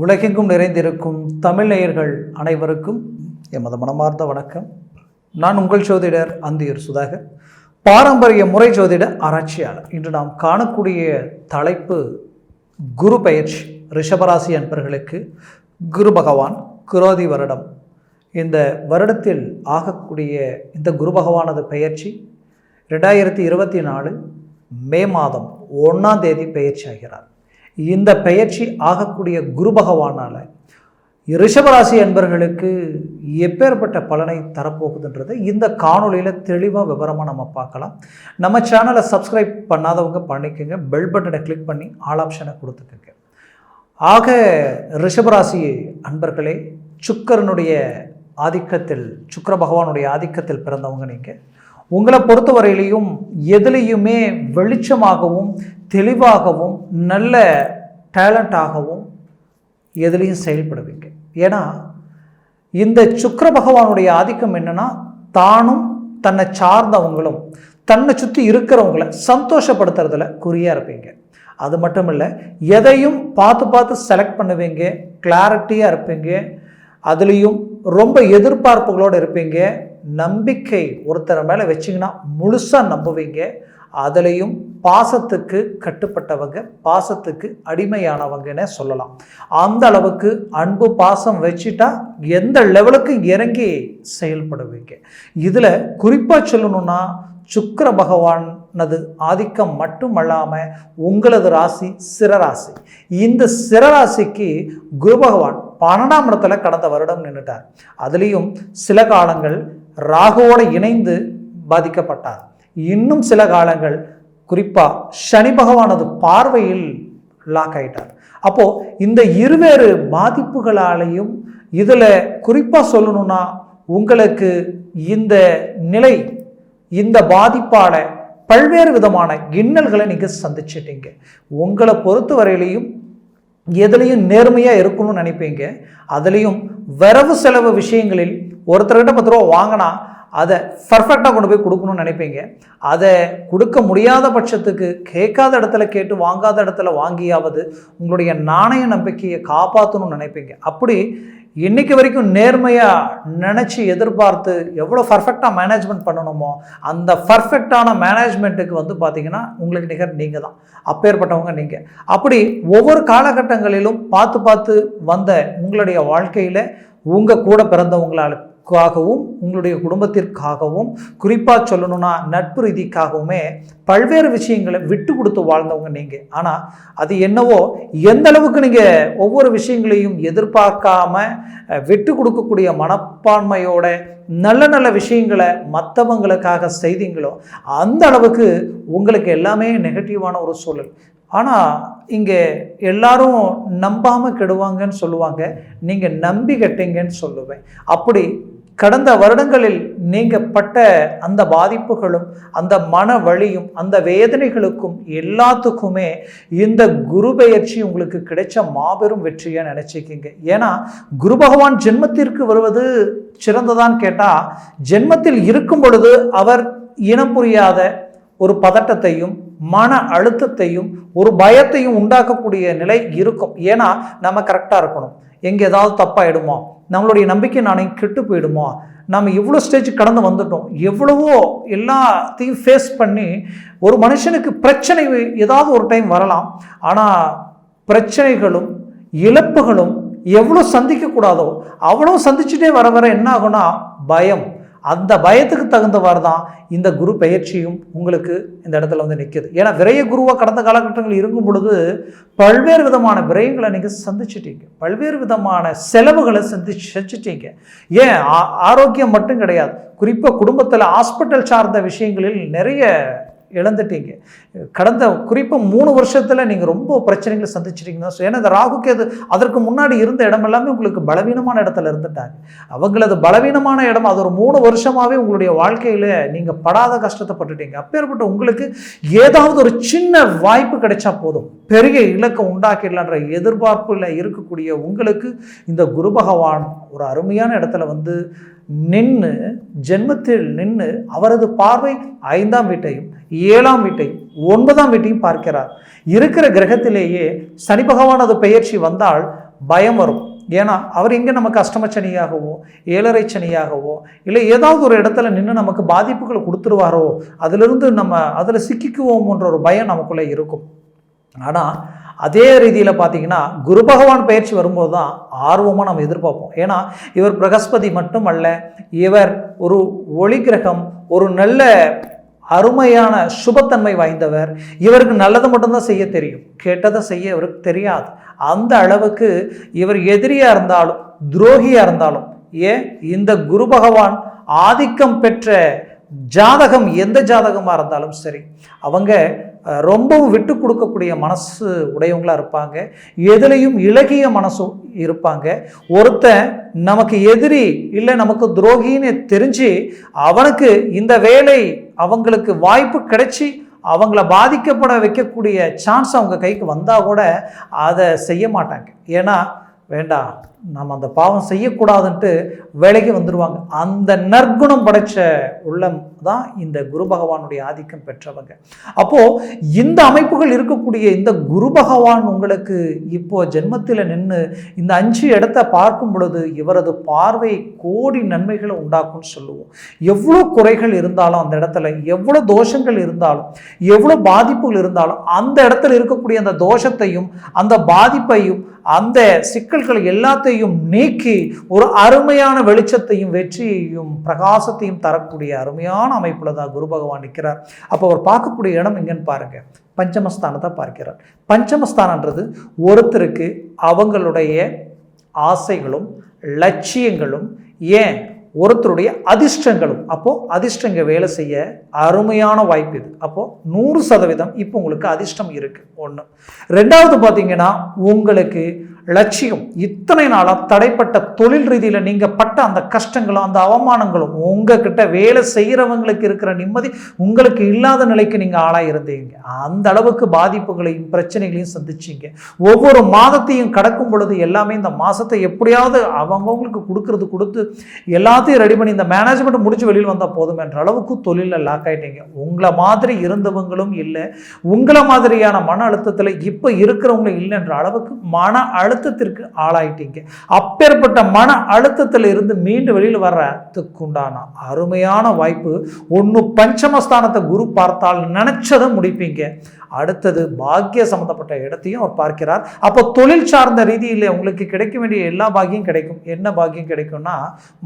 உலகெங்கும் நிறைந்திருக்கும் தமிழ் நேயர்கள் அனைவருக்கும் எமது மனமார்ந்த வணக்கம். நான் உங்கள் ஜோதிடர் அந்தியூர் சுதாகர் பாரம்பரிய முறை ஜோதிட ஆராய்ச்சியாளர். இன்று நாம் காணக்கூடிய தலைப்பு குரு பயிற்சி ரிஷபராசி அன்பர்களுக்கு குரு பகவான் குரோதி வருடம். இந்த வருடத்தில் ஆகக்கூடிய இந்த குரு பகவானது பெயர்ச்சி ரெண்டாயிரத்தி இருபத்தி நாலு மே மாதம் ஒன்றாம் தேதி பெயர்ச்சி ஆகிறார். இந்த பெயர்ச்சி ஆகக்கூடிய குரு பகவானால் ரிஷபராசி அன்பர்களுக்கு எப்பேற்பட்ட பலனை தரப்போகுதுன்றதை இந்த காணொலியில் தெளிவாக விவரமாக நம்ம பார்க்கலாம். நம்ம சேனலை சப்ஸ்கிரைப் பண்ணாதவங்க பண்ணிக்கோங்க. பெல் பட்டனை கிளிக் பண்ணி ஆல் ஆப்ஷனை கொடுத்துக்கோங்க. ஆக ரிஷபராசி அன்பர்களே சுக்கரனுடைய ஆதிக்கத்தில் சுக்கர பகவானுடைய ஆதிக்கத்தில் பிறந்தவங்க நீங்கள் உங்களை பொறுத்தவரையிலையும் எதுலேயுமே வெளிச்சமாகவும் தெளிவாகவும் நல்ல டேலண்டாகவும் எதுலேயும் செயல்படுவீங்க ஏன்னா இந்த சுக்கர பகவானுடைய ஆதிக்கம் என்னன்னா தானும் தன்னை சார்ந்தவங்களும் தன்னை சுற்றி இருக்கிறவங்கள சந்தோஷப்படுத்துறதுல குறியாக இருப்பீங்க. அது மட்டும் இல்லை எதையும் பார்த்து பார்த்து செலக்ட் பண்ணுவீங்க கிளாரிட்டியாக இருப்பீங்க அதுலேயும் ரொம்ப எதிர்பார்ப்புகளோடு இருப்பீங்க நம்பிக்கை ஒருத்தர் மேலே வச்சிங்கன்னா முழுசாக நம்புவீங்க அதுலேயும் பாசத்துக்கு கட்டுப்பட்டவங்க பாசத்துக்கு அடிமையானவங்கன்னு சொல்லலாம். அந்த அளவுக்கு அன்பு பாசம் வச்சுட்டா எந்த லெவலுக்கு இறங்கி செயல்படுவீங்க? இதில் குறிப்பாக சொல்லணும்னா சுக்கர பகவானது ஆதிக்கம் மட்டுமல்லாமல் உங்களது ராசி சிரராசி. இந்த சிரராசிக்கு குரு பகவான் பன்னெண்டாம் இடத்துல கடந்த வருடம் நின்றுட்டார் அதுலேயும் சில காலங்கள் ராகுவோடு இணைந்து பாதிக்கப்பட்டார். இன்னும் சில காலங்கள் குறிப்பாக சனி பகவானது பார்வையில் லாக் ஆயிட்டார். அப்போது இந்த இருவேறு பாதிப்புகளாலையும் இதில் குறிப்பாக சொல்லணும்னா உங்களுக்கு இந்த நிலை இந்த பாதிப்பால் பல்வேறு விதமான இன்னல்களை நீங்கள் சந்திச்சிட்டீங்க. உங்களை பொறுத்த வரையிலையும் எதுலேயும் நேர்மையாக இருக்கணும்னு நினைப்பீங்க. அதுலேயும் வரவு செலவு விஷயங்களில் ஒருத்தர்கிட்ட பத்து ரூபா வாங்கினா அதை பர்ஃபெக்டாக கொண்டு போய் கொடுக்கணும்னு நினைப்பீங்க. அதை கொடுக்க முடியாத பட்சத்துக்கு கேட்காத இடத்துல கேட்டு வாங்காத இடத்துல வாங்கியாவது உங்களுடைய நாணய நம்பிக்கையை காப்பாற்றணும்னு நினைப்பீங்க. அப்படி இன்றைக்கி வரைக்கும் நேர்மையாக நினச்சி எதிர்பார்த்து எவ்வளோ பர்ஃபெக்டாக மேனேஜ்மெண்ட் பண்ணணுமோ அந்த பர்ஃபெக்டான மேனேஜ்மெண்ட்டுக்கு வந்து பார்த்திங்கன்னா உங்களுக்கு நிகர் நீங்கள் தான் அப்பேற்பட்டவங்க நீங்கள் அப்படி ஒவ்வொரு காலகட்டங்களிலும் பார்த்து பார்த்து வந்த உங்களுடைய வாழ்க்கையில் உங்கள் கூட பிறந்தவங்களால் க்காகவும் உங்களுடைய குடும்பத்திற்காகவும் குறிப்பாக சொல்லணும்னா நட்பு ரீதிக்காகவுமே பல்வேறு விஷயங்களை விட்டு கொடுத்து வாழ்ந்தவங்க நீங்கள் ஆனால் அது என்னவோ எந்த அளவுக்கு நீங்கள் ஒவ்வொரு விஷயங்களையும் எதிர்பார்க்காம விட்டு கொடுக்கக்கூடிய மனப்பான்மையோட நல்ல நல்ல விஷயங்களை மற்றவங்களுக்காக செய்தீங்களோ அந்த அளவுக்கு உங்களுக்கு எல்லாமே நெகட்டிவான ஒரு சூழல். ஆனால் இங்கே எல்லாரும் நம்பாமல் கெடுவாங்கன்னு சொல்லுவாங்க. நீங்கள் நம்பி கெட்டீங்கன்னு சொல்லுவேன். அப்படி கடந்த வருடங்களில் நீங்கள் பட்ட அந்த பாதிப்புகளும் அந்த மன வழியும் அந்த வேதனைகளுக்கும் எல்லாத்துக்குமே இந்த குரு பெயர்ச்சி உங்களுக்கு கிடைச்ச மாபெரும் வெற்றியாக நினச்சிக்கிங்க. ஏன்னா குரு பகவான் ஜென்மத்திற்கு வருவது சிறந்ததான்னு கேட்டால் ஜென்மத்தில் இருக்கும் பொழுது அவர் இனம் புரியாத ஒரு பதட்டத்தையும் மன அழுத்தத்தையும் ஒரு பயத்தையும் உண்டாக்கக்கூடிய நிலை இருக்கும். ஏன்னா நம்ம கரெக்டாக இருக்கணும். எங்கே ஏதாவது தப்பாயிடுமோ? நம்மளுடைய நம்பிக்கை நாணயம் கெட்டு போயிடுமா? நம்ம இவ்வளோ ஸ்டேஜ் கடந்து வந்துட்டோம்? எவ்வளவோ எல்லாத்தையும் ஃபேஸ் பண்ணி ஒரு மனுஷனுக்கு பிரச்சனை ஏதாவது ஒரு டைம் வரலாம். ஆனால் பிரச்சனைகளும் இழப்புகளும் எவ்வளோ சந்திக்கக்கூடாதோ அவ்வளோ சந்திச்சுட்டே வர வர என்ன ஆகும்னா பயம். அந்த பயத்துக்கு தகுந்தவாறு தான் இந்த குரு பெயர்ச்சியும் உங்களுக்கு இந்த இடத்துல வந்து நிற்கிது ஏன்னா விரைய குருவாக கடந்த காலகட்டங்கள் இருக்கும் பொழுது பல்வேறு விதமான விரயங்களை நீங்கள் சந்திச்சிட்டீங்க. பல்வேறு விதமான செலவுகளை சந்தி செஞ்சிட்டீங்க ஏன்? ஆரோக்கியம் மட்டும் கிடையாது. குறிப்பாக குடும்பத்தில் ஹாஸ்பிட்டல் சார்ந்த விஷயங்களில் நிறைய இழந்துட்டீங்க. கடந்த குறிப்பாக மூணு வருஷத்தில் நீங்கள் ரொம்ப பிரச்சனைகளை சந்திச்சிட்டிங்கன்னா ஏன்னா இந்த ராகுக்கு அதற்கு முன்னாடி இருந்த இடம் எல்லாமே உங்களுக்கு பலவீனமான இடத்துல இருந்துட்டாங்க. அவங்களது பலவீனமான இடம் அது ஒரு மூணு வருஷமாகவே உங்களுடைய வாழ்க்கையில் நீங்கள் படாத கஷ்டத்தை பட்டுட்டீங்க. அப்பேற்பட்ட உங்களுக்கு ஏதாவது ஒரு சின்ன வாய்ப்பு கிடைச்சா போதும். பெரிய இலக்கை உண்டாக்கிடலான்ற எதிர்பார்ப்பில் இருக்கக்கூடிய உங்களுக்கு இந்த குரு பகவான் ஒரு அருமையான இடத்துல வந்து நின்று ஜென்மத்தில் நின்று அவரது பார்வை ஐந்தாம் வீட்டையும் ஏழாம் வீட்டை ஒன்பதாம் வீட்டையும் பார்க்கிறார். இருக்கிற கிரகத்திலேயே சனி பகவானது பெயர்ச்சி வந்தால் பயம் வரும். ஏன்னா அவர் எங்கே நமக்கு அஷ்டமச்சனியாகவோ ஏழரை சனியாகவோ இல்லை ஏதாவது ஒரு இடத்துல நின்று நமக்கு பாதிப்புகளை கொடுத்துருவாரோ அதிலிருந்து நம்ம அதில் சிக்கிக்குவோம்ன்ற ஒரு பயம் நமக்குள்ளே இருக்கும். ஆனால் அதே ரீதியில் பார்த்தீங்கன்னா குரு பகவான் பயிற்சி வரும்போது தான் ஆர்வமாக நம்ம எதிர்பார்ப்போம். ஏன்னா இவர் பிரகஸ்பதி மட்டும் அல்ல இவர் ஒரு ஒளி கிரகம் ஒரு நல்ல அருமையான சுபத்தன்மை வாய்ந்தவர். இவருக்கு நல்லது மட்டும்தான் செய்ய தெரியும். கெட்டதை செய்ய இவருக்கு தெரியாது. அந்த அளவுக்கு இவர் எதிரியாக இருந்தாலும் துரோகியாக இருந்தாலும் ஏன் இந்த குரு பகவான் ஆதிக்கம் பெற்ற ஜாதகம் எந்த ஜாதகமாக இருந்தாலும் சரி அவங்க ரொம்பவும் விட்டு கொடுக்கக்கூடிய மனசு உடையவங்களாக இருப்பாங்க. எதுலேயும் இலகிய மனசும் இருப்பாங்க. ஒருத்தன் நமக்கு எதிரி இல்லை நமக்கு துரோகின்னு தெரிஞ்சு அவனுக்கு இந்த வேலை அவங்களுக்கு வாய்ப்பு கிடைச்சி அவங்கள பாதிக்கப்பட வைக்கக்கூடிய சான்ஸ் அவங்க கைக்கு வந்தால் கூட அதை செய்ய மாட்டாங்க. ஏன்னா வேண்டாம் நம்ம அந்த பாவம் செய்யக்கூடாதுன்ட்டு வேலைக்கு வந்துடுவாங்க அந்த நற்குணம் படைச்ச உள்ளம் தான் இந்த குரு பகவானுடைய ஆதிக்கம் பெற்றவங்க. அப்போது இந்த அமைப்புகள் இருக்கக்கூடிய இந்த குரு பகவான் உங்களுக்கு இப்போ ஜென்மத்தில் நின்று இந்த அஞ்சு இடத்த பார்க்கும் பொழுது இவரது பார்வை கோடி நன்மைகளை உண்டாக்கும்னு சொல்லுவோம். எவ்வளோ குறைகள் இருந்தாலும் அந்த இடத்துல எவ்வளோ தோஷங்கள் இருந்தாலும் எவ்வளோ பாதிப்புகள் இருந்தாலும் அந்த இடத்துல இருக்கக்கூடிய அந்த தோஷத்தையும் அந்த பாதிப்பையும் அந்த சிக்கல்கள் எல்லாத்தையும் நீக்கி ஒரு அருமையான வெளிச்சத்தையும் வெற்றியையும் பிரகாசத்தையும் தரக்கூடிய அருமையான அமைப்பில் தான் குரு பகவான் நிற்கிறார் அப்போ அவர் பார்க்கக்கூடிய இடம் எங்கன்னு பாருங்கள் பஞ்சமஸ்தானத்தை பார்க்கிறார். பஞ்சமஸ்தானன்றது ஒருத்தருக்கு அவங்களுடைய ஆசைகளும் லட்சியங்களும் ஏன் ஒருத்தருடைய அதிர்ஷ்டங்களும். அப்போது அதிர்ஷ்டங்க வேலை செய்ய அருமையான வாய்ப்பு இது. அப்போது நூறு சதவீதம் இப்போ உங்களுக்கு அதிர்ஷ்டம் இருக்குது ஒன்று ரெண்டாவது பார்த்தீங்கன்னா உங்களுக்கு லட்சியம். இத்தனை நாளாக தடைப்பட்ட தொழில் ரீதியில் நீங்கள் பட்ட அந்த கஷ்டங்களும் அந்த அவமானங்களும் உங்ககிட்ட வேலை செய்கிறவங்களுக்கு இருக்கிற நிம்மதி உங்களுக்கு இல்லாத நிலைக்கு நீங்கள் ஆளாக இருந்தீங்க. அந்த அளவுக்கு பாதிப்புகளையும் பிரச்சனைகளையும் சந்திச்சீங்க. ஒவ்வொரு மாதத்தையும் கடக்கும் பொழுது எல்லாமே இந்த மாதத்தை எப்படியாவது அவங்கவுங்களுக்கு கொடுக்கறது கொடுத்து எல்லாத்தையும் ரெடி பண்ணி இந்த மேனேஜ்மெண்ட் முடிச்சு வெளியில் வந்தால் போதும் என்ற அளவுக்கு தொழிலில் லாக் ஆகிட்டீங்க உங்களை மாதிரி இருந்தவங்களும் இல்லை. உங்களை மாதிரியான மன அழுத்தத்தில் இப்போ இருக்கிறவங்க இல்லைன்ற அளவுக்கு மன அழுத்தத்திற்கு ஆளாயிட்டீங்க. அப்பேற்பட்ட மன அழுத்தத்தில் இருந்து மீண்டு வெளியில் வர்றதுக்குண்டான அருமையான வாய்ப்பு ஒன்று பஞ்சமஸ்தானத்தை குரு பார்த்தால் நினைச்சதை முடிப்பீங்க. அடுத்தது பாக்கிய சம்மந்தப்பட்ட இடத்தையும் அவர் பார்க்கிறார். அப்போ தொழில் சார்ந்த ரீதியில் உங்களுக்கு கிடைக்க வேண்டிய எல்லா பாக்கியம் கிடைக்கும். என்ன பாக்கியம் கிடைக்கும்னா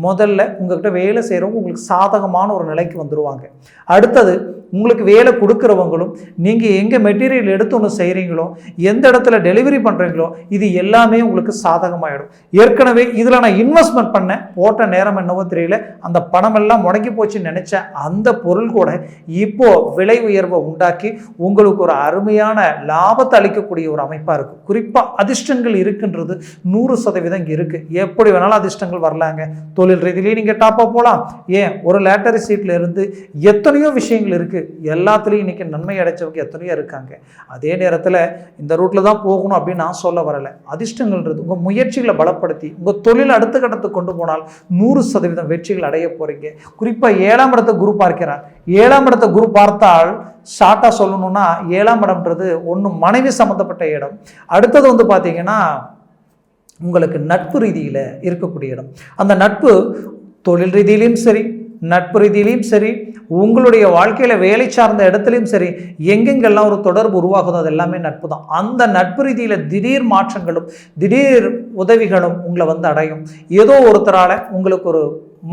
முதல்ல உங்ககிட்ட வேலை செய்கிறவங்க உங்களுக்கு சாதகமான ஒரு நிலைக்கு வந்துடுவாங்க அடுத்தது உங்களுக்கு வேலை கொடுக்குறவங்களும் நீங்கள் எங்கே மெட்டீரியல் எடுத்து ஒன்று செய்கிறீங்களோ எந்த இடத்துல டெலிவரி பண்ணுறீங்களோ இது எல்லாமே உங்களுக்கு சாதகமாகிடும் ஏற்கனவே இதில் நான் இன்வெஸ்ட்மெண்ட் பண்ணேன் போட்ட நேரம் என்னவோ தெரியல அந்த பணம் எல்லாம் முடங்கி போச்சுன்னு நினச்ச அந்த பொருள் கூட இப்போது விலை உயர்வை உண்டாக்கி உங்களுக்கு ஒரு அருமையான லாபத்தை அளிக்கக்கூடிய ஒரு அமைப்பாக இருக்கும் குறிப்பாக அதிர்ஷ்டங்கள் இருக்குன்றது நூறு சதவீதம் இங்கே இருக்குது எப்படி வேணாலும் அதிர்ஷ்டங்கள் வரலாங்க. தொழில் ரீதியிலேயே நீங்கள் டாப்பாக போகலாம் ஏன்? ஒரு லேட்டரி சீட்டில் இருந்து எத்தனையோ விஷயங்கள் இருக்குது எல்லாத்துலேயும் இன்றைக்கி நன்மை அடைச்சவங்க எத்தனையோ இருக்காங்க. அதே நேரத்தில் இந்த ரூட்டில் தான் போகணும் அப்படின்னு நான் சொல்ல வரலை. அதிர்ஷ்டங்கள்ன்றது உங்கள் முயற்சிகளை பலப்படுத்தி உங்கள் தொழில் அடுத்த கட்டத்துக்கு கொண்டு போனால் நூறு சதவீதம் வெற்றிகள் அடைய போகிறீங்க குறிப்பாக ஏழாம் இடத்தை குரு பார்க்கிறார். ஏழாம் இடத்தை குரு பார்த்தால் ஷார்ட்டாக சொல்லணும்னா ஏழாம் இடம்ன்றது ஒன்று மனைவி சம்மந்தப்பட்ட இடம். அடுத்தது வந்து பார்த்தீங்கன்னா உங்களுக்கு நட்பு ரீதியில் இருக்கக்கூடிய இடம். அந்த நட்பு தொழில் ரீதியிலையும் சரி நட்பு ரீதியிலையும் சரி உங்களுடைய வாழ்க்கையில் வேலை சார்ந்த இடத்துலையும் சரி எங்கெங்கெல்லாம் ஒரு தொடர்பு உருவாகுதோ அது எல்லாமே நட்பு தான் அந்த நட்பு ரீதியில் திடீர் மாற்றங்களும் திடீர் உதவிகளும் உங்களை வந்து அடையும். ஏதோ ஒருத்தரால் உங்களுக்கு ஒரு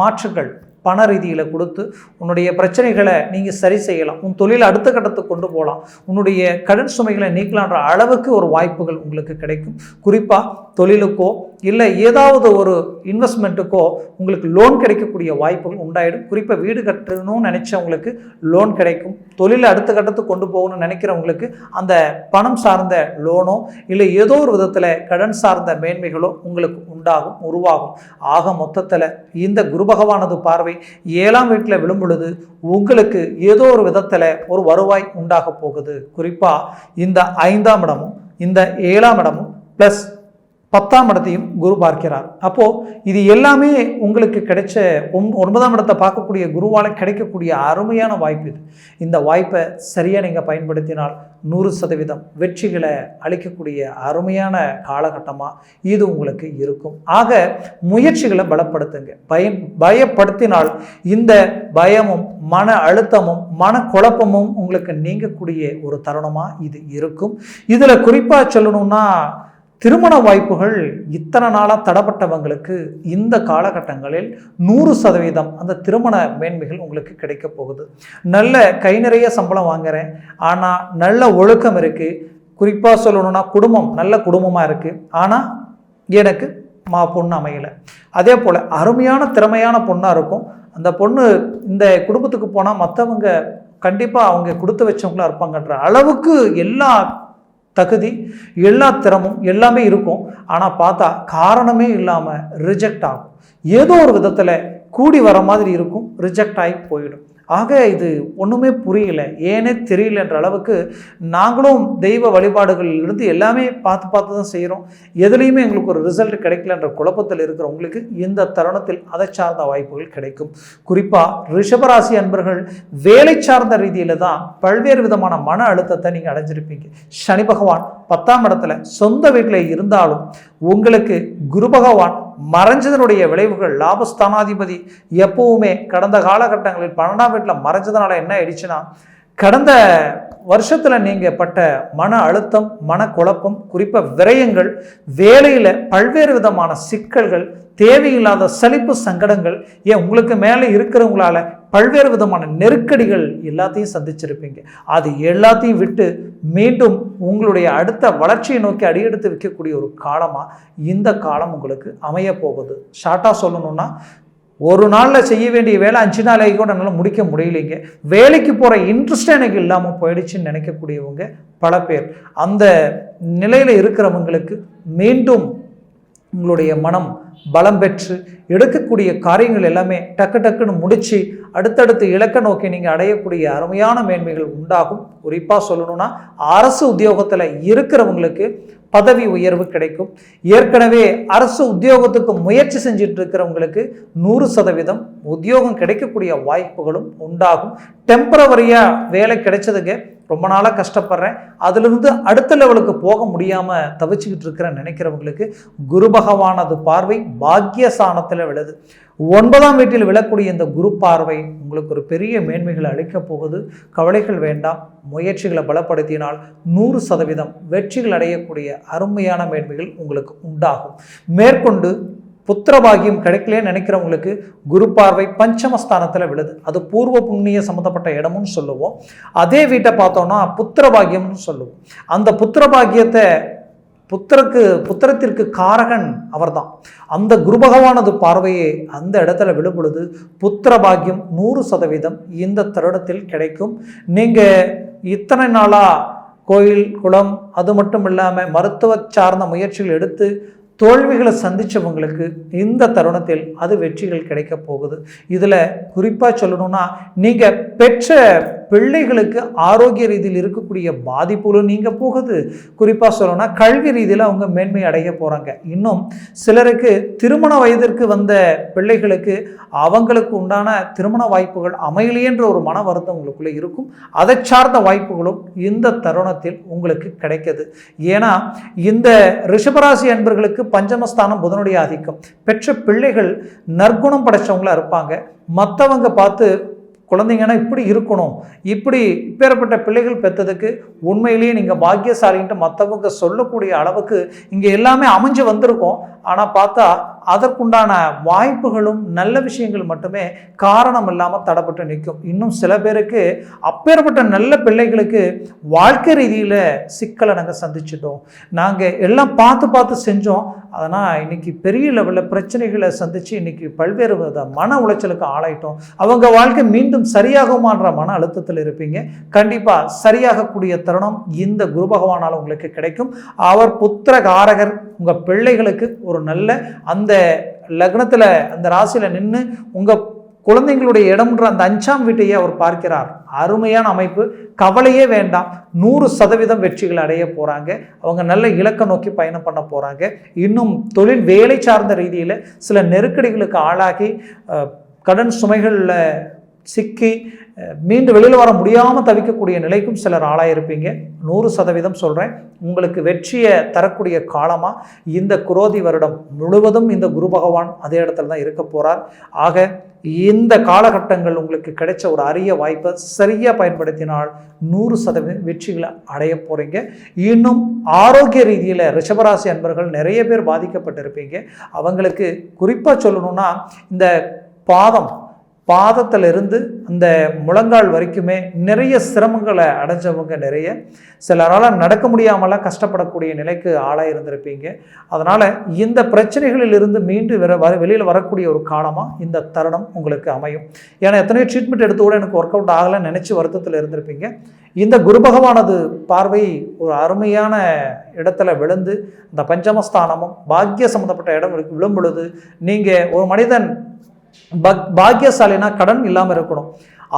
மாற்றங்கள் பண ரீதியில் கொடுத்து உன்னுடைய பிரச்சனைகளை நீங்கள் சரி செய்யலாம். உன் தொழில் அடுத்த கட்டத்துக்கு கொண்டு போகலாம். உன்னுடைய கடன் சுமைகளை நீக்கலான்ற அளவுக்கு ஒரு வாய்ப்புகள் உங்களுக்கு கிடைக்கும். குறிப்பாக தொழிலுக்கோ இல்லை ஏதாவது ஒரு இன்வெஸ்ட்மெண்ட்டுக்கோ உங்களுக்கு லோன் கிடைக்கக்கூடிய வாய்ப்புகள் உண்டாயிடும். குறிப்பாக வீடு கட்டணும்னு நினச்சவங்களுக்கு லோன் கிடைக்கும். தொழிலை அடுத்த கட்டத்துக்கு கொண்டு போகணும்னு நினைக்கிறவங்களுக்கு அந்த பணம் சார்ந்த லோனோ இல்லை ஏதோ ஒரு விதத்தில் கடன் சார்ந்த மேன்மைகளோ உங்களுக்கு உண்டாகும் உருவாகும். ஆக மொத்தத்தில் இந்த குரு பகவானது பார்வை ஏழாம் வீட்டில் விழும் பொழுது உங்களுக்கு ஏதோ ஒரு விதத்தில் ஒரு வருவாய் உண்டாக போகுது. குறிப்பாக இந்த ஐந்தாம் இடமும் இந்த ஏழாம் இடமும் ப்ளஸ் பத்தாம் இடத்தையும் குரு பார்க்கிறார். அப்போது இது எல்லாமே உங்களுக்கு கிடைச்ச ஒன்- ஒன்பதாம் இடத்தை பார்க்கக்கூடிய குருவால் கிடைக்கக்கூடிய அருமையான வாய்ப்பு இது. இந்த வாய்ப்பை சரியாக நீங்கள் பயன்படுத்தினால் நூறு சதவீதம் வெற்றிகளை அளிக்கக்கூடிய அருமையான காலகட்டமாக இது உங்களுக்கு இருக்கும். ஆக முயற்சிகளை பலப்படுத்துங்க. பயம் பயப்படுத்தினால் இந்த பயமும் மன அழுத்தமும் மன குழப்பமும் உங்களுக்கு நீங்கக்கூடிய ஒரு தருணமாக இது இருக்கும். இதில் குறிப்பாக சொல்லணும்னா திருமண வாய்ப்புகள் இத்தனை நாளாக தடப்பட்டவங்களுக்கு இந்த காலகட்டங்களில் நூறு சதவீதம் அந்த திருமண மேன்மைகள் உங்களுக்கு கிடைக்க போகுது. நல்ல கை நிறைய சம்பளம் வாங்குறேன். ஆனால் நல்ல ஒழுக்கம் இருக்குது குறிப்பாக சொல்லணும்னா குடும்பம் நல்ல குடும்பமாக இருக்குது ஆனால் எனக்கு மா பொண்ணு அமையலை. அதே போல் அருமையான திறமையான பொண்ணாக இருக்கும். அந்த பொண்ணு இந்த குடும்பத்துக்கு போனால் மற்றவங்க கண்டிப்பாக அவங்க கொடுத்து வச்சவங்களா இருப்பாங்கன்ற அளவுக்கு எல்லா தகுதி எல்லா திறமும் எல்லாமே இருக்கும். ஆனால் பார்த்தா காரணமே இல்லாமல் ரிஜெக்ட் ஆகும். ஏதோ ஒரு விதத்தில் கூடி வர மாதிரி இருக்கும் ரிஜெக்ட் ஆகி போயிடும். ஆக இது ஒன்றுமே புரியல. ஏனே தெரியலன்ற அளவுக்கு நாங்களும் தெய்வ வழிபாடுகளிலிருந்து எல்லாமே பார்த்து பார்த்து தான் செய்கிறோம் எதுலேயுமே எங்களுக்கு ஒரு ரிசல்ட் கிடைக்கலன்ற குழப்பத்தில் இருக்கிறவங்களுக்கு இந்த தருணத்தில் அதை சார்ந்த வாய்ப்புகள் கிடைக்கும். குறிப்பாக ரிஷபராசி அன்பர்கள் வேலை சார்ந்த ரீதியில் தான் பல்வேறு விதமான மன அழுத்தத்தை நீங்கள் அடைஞ்சிருப்பீங்க. சனி பகவான் பத்தாம் இடத்துல சொந்த வீட்டில் இருந்தாலும் உங்களுக்கு குரு பகவான் மறைஞ்சதனுடைய விளைவுகள் லாபஸ்தானாதிபதி எப்பவுமே கடந்த காலகட்டங்களில் பன்னெண்டாம் வீட்டில் மறைஞ்சதுனால என்ன ஆயிடுச்சுன்னா கடந்த வருஷத்தில் நீங்கள் பட்ட மன அழுத்தம் மனக்குழப்பம் குறிப்பாக விரயங்கள் வேலையில் பல்வேறு விதமான சிக்கல்கள் தேவையில்லாத சலிப்பு சங்கடங்கள் ஏன் உங்களுக்கு மேலே இருக்கிறவங்களால பல்வேறு விதமான நெருக்கடிகள் எல்லாத்தையும் சந்திச்சிருப்பீங்க. அது எல்லாத்தையும் விட்டு மீண்டும் உங்களுடைய அடுத்த வளர்ச்சியை நோக்கி அடியெடுத்து வைக்கக்கூடிய ஒரு காலமாக இந்த காலம் உங்களுக்கு அமைய போகுது. ஷார்ட்டாக சொல்லணும்னா ஒரு நாளில் செய்ய வேண்டிய வேலை அஞ்சு நாளைக்கு கூட என்னால் முடிக்க முடியலைங்க. வேலைக்கு போகிற இன்ட்ரெஸ்ட் எனக்கு இல்லாமல் போயிடுச்சுன்னு நினைக்கக்கூடியவங்க பல பேர். அந்த நிலையில் இருக்கிறவங்களுக்கு மீண்டும் உங்களுடைய மனம் பலம் பெற்று எடுக்கக்கூடிய காரியங்கள் எல்லாமே டக்கு டக்குன்னு முடித்து அடுத்தடுத்து இலக்க நோக்கி நீங்கள் அடையக்கூடிய அருமையான மேன்மைகள் உண்டாகும். குறிப்பாக சொல்லணும்னா அரசு உத்தியோகத்தில் இருக்கிறவங்களுக்கு பதவி உயர்வு கிடைக்கும். ஏற்கனவே அரசு உத்தியோகத்துக்கு முயற்சி செஞ்சுட்டு இருக்கிறவங்களுக்கு நூறு சதவீதம் உத்தியோகம் கிடைக்கக்கூடிய வாய்ப்புகளும் உண்டாகும். டெம்பரவரியாக வேலை கிடைச்சதுக்கு ரொம்ப நாளாக கஷ்டப்படுறேன். அதிலிருந்து அடுத்த லெவலுக்கு போக முடியாமல் தவிச்சுக்கிட்டு இருக்கிறேன் நினைக்கிறவங்களுக்கு குரு பகவானது பார்வை சாணத்தில் விழுது. ஒன்பதாம் வீட்டில் விழக்கூடிய இந்த குரு பார்வை உங்களுக்கு ஒரு பெரிய மேன்மைகளை அளிக்கப் போகுது. கவலைகள் வேண்டாம். முயற்சிகளை பலப்படுத்தினால் நூறு சதவீதம் வெற்றிகள் அடையக்கூடிய அருமையான மேன்மைகள் உங்களுக்கு உண்டாகும். மேற்கொண்டு புத்திரபாகியம் கிடைக்கலன்னு நினைக்கிறவங்களுக்கு குரு பார்வை பஞ்சமஸ்தானத்தில் விழுது. அது பூர்வ புண்ணிய சம்மந்தப்பட்ட இடமும் சொல்லுவோம். அதே வீட்டை பார்த்தோன்னா புத்திரபாகியம்னு சொல்லுவோம். அந்த புத்திரபாகியத்தை புத்திரக்கு புத்திரத்திற்கு காரகன் அவர்தான். அந்த குரு பகவானது பார்வையே அந்த இடத்துல விழுபொழுது புத்திர பாக்கியம் நூறு சதவீதம் இந்த தருடத்தில் கிடைக்கும். நீங்கள் இத்தனை நாளாக கோயில் குளம் அது மட்டும் இல்லாமல் மருத்துவ சார்ந்த முயற்சிகள் எடுத்து தோல்விகளை சந்தித்தவங்களுக்கு இந்த தருணத்தில் அது வெற்றிகள் கிடைக்க போகுது. இதில் குறிப்பாக சொல்லணும்னா நீங்கள் பெற்ற பிள்ளைகளுக்கு ஆரோக்கிய ரீதியில் இருக்கக்கூடிய பாதிப்புகளும் நீங்கள் போகுது. குறிப்பாக சொல்லணும்னா கல்வி ரீதியில் அவங்க மேன்மை அடைய போகிறாங்க இன்னும் சிலருக்கு திருமண வயதிற்கு வந்த பிள்ளைகளுக்கு அவங்களுக்கு உண்டான திருமண வாய்ப்புகள் அமையலையன்ற ஒரு மன வருத்தம் உங்களுக்குள்ளே இருக்கும். அதை சார்ந்த வாய்ப்புகளும் இந்த தருணத்தில் உங்களுக்கு கிடைக்கிது. ஏன்னா இந்த ரிஷபராசி அன்பர்களுக்கு பஞ்சமஸ்தானம் புதனுடைய ஆதிக்கம். பெற்ற பிள்ளைகள் நற்குணம் படைச்சவங்களா இருப்பாங்க. மற்றவங்க பார்த்து குழந்தைங்கன்னா இப்படி இருக்கணும். இப்படி இப்பேற்பட்ட பிள்ளைகள் பெற்றதுக்கு உண்மையிலேயே நீங்கள் பாக்கியசாலின்ட்டு மற்றவங்க சொல்லக்கூடிய அளவுக்கு இங்கே எல்லாமே அமைஞ்சு வந்திருக்கும். ஆனால் பார்த்தா அதற்குண்டான வாய்ப்புகளும் நல்ல விஷயங்கள் மட்டுமே காரணம் இல்லாமல் தடப்பட்டு நிற்கும். இன்னும் சில பேருக்கு அப்பேற்பட்ட நல்ல பிள்ளைகளுக்கு வாழ்க்கை ரீதியில் சிக்கலை நாங்கள் சந்திச்சிட்டோம். நாங்கள் எல்லாம் பார்த்து பார்த்து செஞ்சோம். அதனால் இன்னைக்கு பெரிய லெவலில் பிரச்சனைகளை சந்தித்து இன்னைக்கு பல்வேறு வித மன உளைச்சலுக்கு ஆளாயிட்டோம். அவங்க வாழ்க்கை மீண்டும் சரியாகுமான்ற மன அழுத்தத்தில் இருப்பீங்க. கண்டிப்பாக சரியாகக்கூடிய தருணம் இந்த குரு பகவானால் உங்களுக்கு கிடைக்கும். அவர் புத்திர காரகர் உங்கள் பிள்ளைகளுக்கு ஒரு நல்ல அந்த லக்னத்தில் அந்த ராசியில் நின்று உங்கள் குழந்தைங்களுடைய இடம்ன்ற அந்த அஞ்சாம் வீட்டையே அவர் பார்க்கிறார். அருமையான அமைப்பு. கவலையே வேண்டாம். நூறு சதவீதம் வெற்றிகள் அடைய போகிறாங்க அவங்க நல்ல இலக்கை நோக்கி பயணம் பண்ண போகிறாங்க இன்னும் தொழில் வேலை சார்ந்த ரீதியில் சில நெருக்கடிகளுக்கு ஆளாகி கடன் சுமைகளில் சிக்கி மீண்டு வெளியில் வர முடியாமல் தவிக்கக்கூடிய நிலைக்கும் சிலர் ஆளாயிருப்பீங்க. நூறு சதவீதம் சொல்கிறேன் உங்களுக்கு வெற்றியை தரக்கூடிய காலமாக இந்த குரோதி வருடம் முழுவதும் இந்த குரு பகவான் அதே இடத்துல தான் இருக்க போகிறார் ஆக இந்த காலகட்டங்கள் உங்களுக்கு கிடைச்ச ஒரு அரிய வாய்ப்பை சரியாக பயன்படுத்தினால் நூறு சதவீதம் வெற்றிகளை அடைய போகிறீங்க இன்னும் ஆரோக்கிய ரீதியில் ரிஷபராசி அன்பர்கள் நிறைய பேர் பாதிக்கப்பட்டிருப்பீங்க. அவங்களுக்கு குறிப்பாக சொல்லணும்னா இந்த பாதம் பாதத்திலிருந்து அந்த முழங்கால் வரைக்குமே நிறைய சிரமங்களை அடைஞ்சவங்க நிறைய. சிலரால் நடக்க முடியாமலாம் கஷ்டப்படக்கூடிய நிலைக்கு ஆளாக இருந்திருப்பீங்க. அதனால் இந்த பிரச்சனைகளில் இருந்து மீண்டு வர வர வெளியில் வரக்கூடிய ஒரு காலமாக இந்த தருணம் உங்களுக்கு அமையும். ஏன்னா எத்தனையோ ட்ரீட்மெண்ட் எடுத்து கூட எனக்கு ஒர்க் அவுட் ஆகலைன்னு நினச்சி வருத்தத்தில் இருந்திருப்பீங்க. இந்த குரு பகவானது பார்வை ஒரு அருமையான இடத்துல விழுந்து இந்த பஞ்சமஸ்தானமும் பாக்கிய சம்மந்தப்பட்ட இடம் விழும் பொழுது நீங்கள் ஒரு மனிதன் பக் பாக்கியசாலினா கடன் இல்லாமல் இருக்கணும்.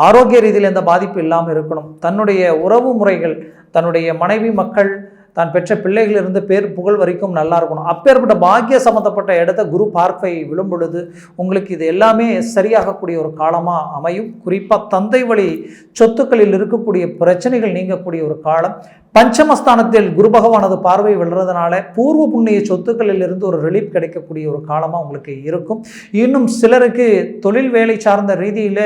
ஆரோக்கிய ரீதியில் எந்த பாதிப்பு இல்லாமல் இருக்கணும். தன்னுடைய உறவு முறைகள் தன்னுடைய மனைவி மக்கள் தான் பெற்ற பிள்ளைகளிலிருந்து பேர் புகழ் வரைக்கும் நல்லா இருக்கணும். அப்பேற்பட்ட பாக்கிய சம்மந்தப்பட்ட இடத்த குரு பார்வை விழும் பொழுது உங்களுக்கு இது எல்லாமே சரியாகக்கூடிய ஒரு காலமாக அமையும். குறிப்பாக தந்தை வழி சொத்துக்களில் இருக்கக்கூடிய பிரச்சனைகள் நீங்கக்கூடிய ஒரு காலம். பஞ்சமஸ்தானத்தில் குரு பகவானது பார்வை விழுறதுனால பூர்வ புண்ணிய சொத்துக்களில் இருந்து ஒரு ரிலீஃப் கிடைக்கக்கூடிய ஒரு காலமாக உங்களுக்கு இருக்கும். இன்னும் சிலருக்கு தொழில் வேலை சார்ந்த ரீதியில்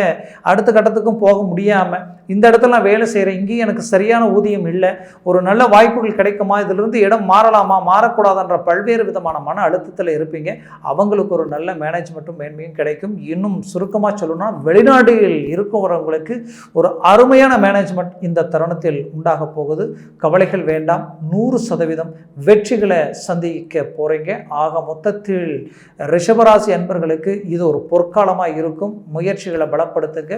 அடுத்த கட்டத்துக்கும் போக முடியாமல் இந்த இடத்துல நான் வேலை செய்கிறேன் இங்கேயும் எனக்கு சரியான ஊதியம் இல்லை ஒரு நல்ல வாய்ப்புகள் கிடைக்குமா இதிலிருந்து இடம் மாறலாமா மாறக்கூடாதுன்ற பல்வேறு விதமான மன அழுத்தத்தில் இருப்பீங்க. அவங்களுக்கு ஒரு நல்ல மேனேஜ்மெண்ட்டும் மேன்மையும் கிடைக்கும். இன்னும் சுருக்கமாக சொல்லணும்னா வெளிநாடுகளில் இருக்கிறவங்களுக்கு ஒரு அருமையான மேனேஜ்மெண்ட் இந்த தருணத்தில் உண்டாக போகுது. கவலைகள் வேண்டாம். நூறு சதவீதம் வெற்றிகளை சந்திக்க போகிறீங்க ஆக மொத்தத்தில் ரிஷபராசி அன்பர்களுக்கு இது ஒரு பொற்காலமாக இருக்கும். முயற்சிகளை பலப்படுத்துங்க.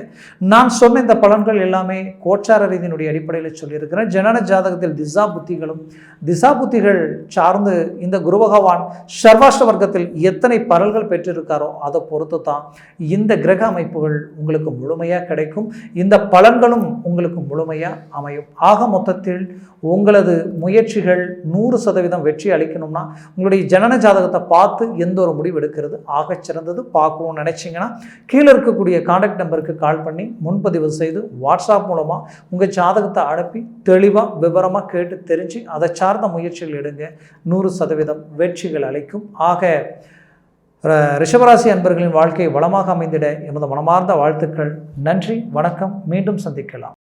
நான் சொன்ன இந்த பலன்கள் எல்லாமே கோச்சார ரீதியினுடைய அடிப்படையில் சொல்லியிருக்கிறேன். ஜனன ஜாதகத்தில் திசா புத்திகளும் திசா புத்திகள் சார்ந்து இந்த குரு பகவான் சர்வாஷ்ட வர்க்கத்தில் எத்தனை பரல்கள் பெற்றிருக்காரோ அதை பொறுத்து தான் இந்த கிரக அமைப்புகள் உங்களுக்கு முழுமையாக கிடைக்கும். இந்த பலன்களும் உங்களுக்கு முழுமையாக அமையும். ஆக மொத்தத்தில் உங்களது முயற்சிகள் நூறு சதவீதம் வெற்றி அளிக்கணும்னா உங்களுடைய ஜனன ஜாதகத்தை பார்த்து எந்த ஒரு முடிவு எடுக்கிறது? ஆகச் சிறந்தது. பார்க்கணும்னு நினச்சிங்கன்னா கீழே இருக்கக்கூடிய காண்டாக்ட் நம்பருக்கு கால் பண்ணி முன்பதிவு செய்து வாட்ஸ்அப் மூலமாக உங்கள் ஜாதகத்தை அனுப்பி தெளிவாக விவரமாக கேட்டு தெரிஞ்சு அதை சார்ந்த முயற்சிகள் எடுங்க. நூறு சதவீதம் வெற்றிகள் அளிக்கும். ஆக ரிஷபராசி அன்பர்களின் வாழ்க்கை வளமாக அமைந்திட எமது மனமார்ந்த வாழ்த்துக்கள். நன்றி. வணக்கம். மீண்டும் சந்திக்கலாம்.